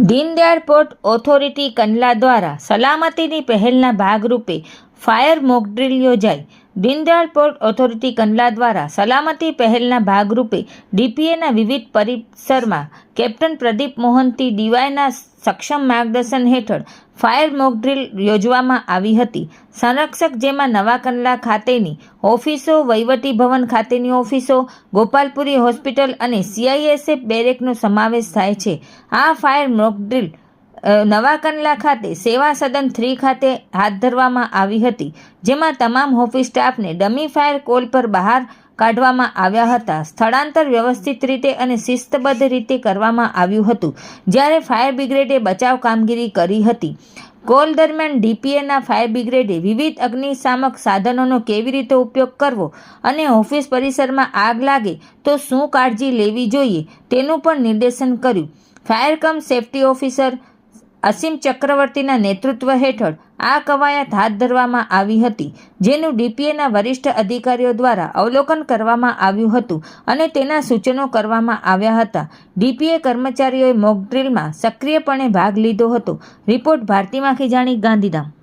Deendayal port authority Kandla દ્વારા સલામતીની પહેલના ભાગરૂપે ફાયર મોકડ્રીલ યોજાઈ. દીનદયાળ પોર્ટ ઓથોરિટી કંડલા દ્વારા સલામતી પહેલના ભાગરૂપે ડીપીએના વિવિધ પરિસરમાં કેપ્ટન પ્રદીપ મોહનથી ડીવાયના સક્ષમ માર્ગદર્શન હેઠળ ફાયર મોકડ્રીલ યોજવામાં આવી હતી. સંરક્ષક જેમાં નવા કંડલા ખાતેની ઓફિસો, વહીવટી ભવન ખાતેની ઓફિસો, ગોપાલપુરી હોસ્પિટલ અને સીઆઈએસએફ બેરેકનો સમાવેશ થાય છે. આ ફાયર મોકડ્રીલ અ, નવા કંડલા ખાતે સેવા સદન થ્રી ખાતે હાથ ધરવામાં આવી હતી જેમાં તમામ ઓફિસ સ્ટાફને ડમી ફાયર કોલ પર બહાર કાઢવામાં આવ્યા હતા. સ્થળાંતર વ્યવસ્થિત રીતે અને શિસ્તબદ્ધ રીતે કરવામાં આવ્યું હતું જ્યારે ફાયર બ્રિગેડે બચાવ કામગીરી કરી હતી. કોલ દરમિયાન ડીપીએના ફાયર બ્રિગેડે વિવિધ અગ્નિશામક સાધનોનો કેવી રીતે ઉપયોગ કરવો અને ઓફિસ પરિસરમાં આગ લાગે તો શું કાળજી લેવી જોઈએ તેનું પણ નિર્દેશન કર્યું. ફાયર કમ સેફટી ઓફિસર અસીમ ચક્રવર્તીના નેતૃત્વ હેઠળ આ કવાયત હાથ ધરવામાં આવી હતી, જેનું ડીપીએના વરિષ્ઠ અધિકારીઓ દ્વારા અવલોકન કરવામાં આવ્યું હતું અને તેના સૂચનો કરવામાં આવ્યા હતા. ડીપીએ કર્મચારીઓએ મોકડ્રીલમાં સક્રિયપણે ભાગ લીધો હતો. રિપોર્ટ ભારતીમાંથી જાણી ગાંધીધામ.